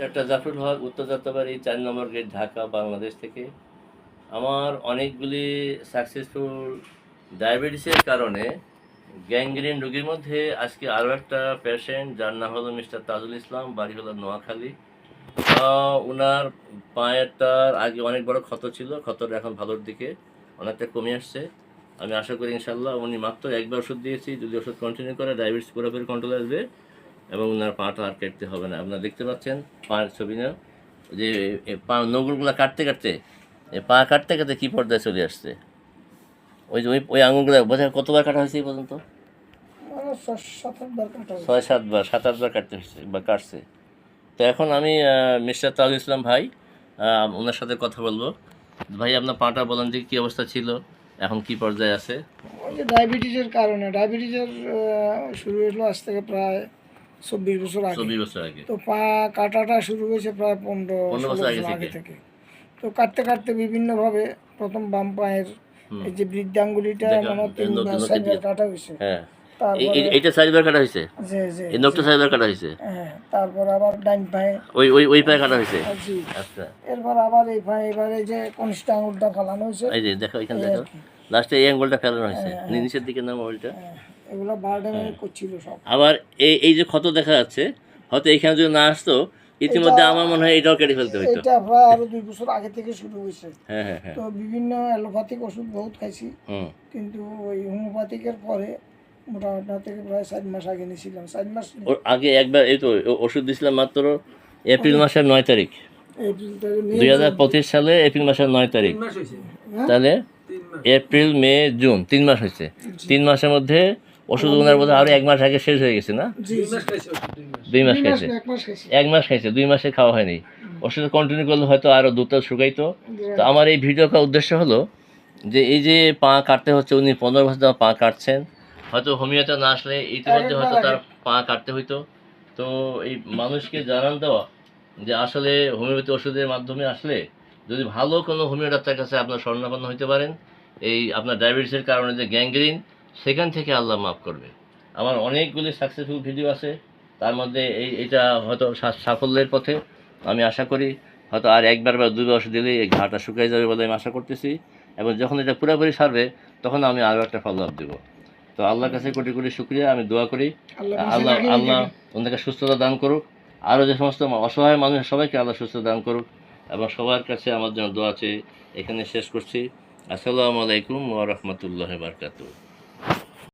Doctor Zafrul হক, উত্তর যাত্রাবাড়ি চার নম্বর gate, Dhaka, Bangladesh থেকে। আমার অনেকগুলি সাকসেসফুল ডায়াবেটিসের কারণে গ্যাংগ্রিন রোগীর মধ্যে আজকে আরও একটা পেশেন্ট যার নাম হলো মিস্টার তাজুল ইসলাম, বাড়ি হলো নোয়াখালী। ওনার পায়েরটার আগে অনেক বড় ক্ষত ছিল, ক্ষতটা এখন ভালোর দিকে, অনেকটা কমে আসছে। আমি আশা করি ইনশাল্লাহ উনি মাত্র একবার ওষুধ দিয়েছি, যদি ওষুধ কন্টিনিউ করে ডায়াবেটিস পুরোপুরি কন্ট্রোল আসবে। এবং ওনার পাটা আর কাটতে হবে না। আপনারা দেখতে পাচ্ছেন পায়ের ছবি না? যে পা নগুলগুলো কাটতে কাটতে পা কাটতে কাটতে কী পর্যায়ে চলে আসছে? ওই যে ওই ওই আঙুলগুলো বোঝা কতবার কাটা হয়েছে এই পর্যন্ত। ছয় সাতবার সাত আটবার কাটতে হয়েছে বা কাটছে। তো এখন আমি মিস্টার তাজুল ইসলাম ভাই ওনার সাথে কথা বলব। ভাই আপনার পাটা বলেন যে কী অবস্থা ছিল এখন কি পর্যায়ে আছে? ওই যে ডায়াবেটিসের কারণে ডায়াবেটিসের শুরু হয়েছিল আজ থেকে প্রায় চব্বিশ বছর আগে। চব্বিশ বছর আগে। তো পা কাটাটা শুরু হয়েছে প্রায় পনেরো পনেরো বছর আগে থেকে। তো কাটতে কাটতে বিভিন্নভাবে প্রথম বাম পায়ের এই যে বৃদ্ধাঙ্গুলিটা মানে তিন দিয়ে। কাটা হয়েছে। হ্যাঁ। তারপরে এই- এইটা চারবার কাটা হয়েছে? যে যে এই নখটা চারবার কাটা হয়েছে? হ্যাঁ তারপর আবার ডাইন পায়ে ওই ওই ওই পায়ে কাটা হয়েছে? আচ্ছা। এরপর আবার এই পায়ে এবারে যে কনিষ্ঠ আঙুলটা ফালানো হয়েছে। এই যে দেখো এখানে এই দেখো। আর কি। লাস্টে এই অ্যাঙ্গলটা ফেলানো হয়েছে। নিচের দিকে নাম ওইটা হ্যাঁ, এগুলো বারডেমে করছিল সব। আবার এই এই যে ক্ষত দেখা যাচ্ছে হয়তো এখানে যদি না আসতো ইতিমধ্যে আমার মনে হয় এটাও কেটে ফেলতে হতো এটা প্রায় আরও দুই বছর আগে থেকে শুরু হয়েছে। হ্যাঁ হ্যাঁ হ্যাঁ। তো বিভিন্ন অ্যালোপ্যাথিক ওষুধ বহুত খাইছি। কিন্তু ওই হোমিওপ্যাথিকের পরে মোটামুটি থেকে প্রায় চার মাস আগে নিয়েছিলাম। চার মাস ওর আগে একবার এই তো ওষুধ দিয়েছিলাম মাত্র এপ্রিল মাসের নয় তারিখ। দুই হাজার পঁচিশ সালে এপ্রিল মাসের নয় তারিখ। তাহলে এপ্রিল মে জুন তিন মাস হয়েছে। তিন মাসের মধ্যে ওষুধ ওনার বোধহয় আরও এক মাস আগে শেষ হয়ে গেছে না। দুই মাস খাইছে। এক মাস খাইছি। খাইছে দুই মাসে খাওয়া হয়নি। ওষুধ কন্টিনিউ করলে হয়তো আরও দুটো শুকাইতো। তো আমার এই ভিডিও করার উদ্দেশ্য হলো যে এই যে পা কাটতে হচ্ছে উনি পনেরো বছর ধরে পা কাটছেন। হয়তো হোমিওতে না আসলে ইতিমধ্যে হয়তো তার পা কাটতে হইতো। তো এই মানুষকে জানান দেওয়া যে আসলে হোমিওপ্যাথি ওষুধের মাধ্যমে আসলে যদি ভালো কোনো হোমিও ডাক্তার কাছে আপনার স্বর্ণাপন্ন হইতে পারেন এই আপনার ডায়াবেটিসের কারণে যে গ্যাংগ্রিন সেখান থেকে আল্লাহ মাফ করবে। আমার অনেকগুলি সাকসেসফুল ভিডিও আছে। তার মধ্যে এই এটা হয়তো সাফল্যের পথে আমি আশা করি। হয়তো আর একবার বা দুবার ওষুধ দিলেই এই ঘাটা শুকিয়ে যাবে বলে আমি আশা করতেছি। এবং যখন এটা পুরোপুরি সারবে তখন আমি আরও একটা ফলো আপ দেবো। তো আল্লাহর কাছে কোটি কোটি শুক্রিয়া আমি দোয়া করি। আল্লাহ আল্লাহ ওনাকে সুস্থতা দান করুক। আরও যে সমস্ত অসহায় মানুষ সবাইকে আল্লাহ সুস্থতা দান করুক। এবং সবার কাছে আমার জন্য দোয়া আছে এখানে শেষ করছি। আসসালামু আলাইকুম ওয়া রাহমাতুল্লাহি ওয়া বারাকাতুহু।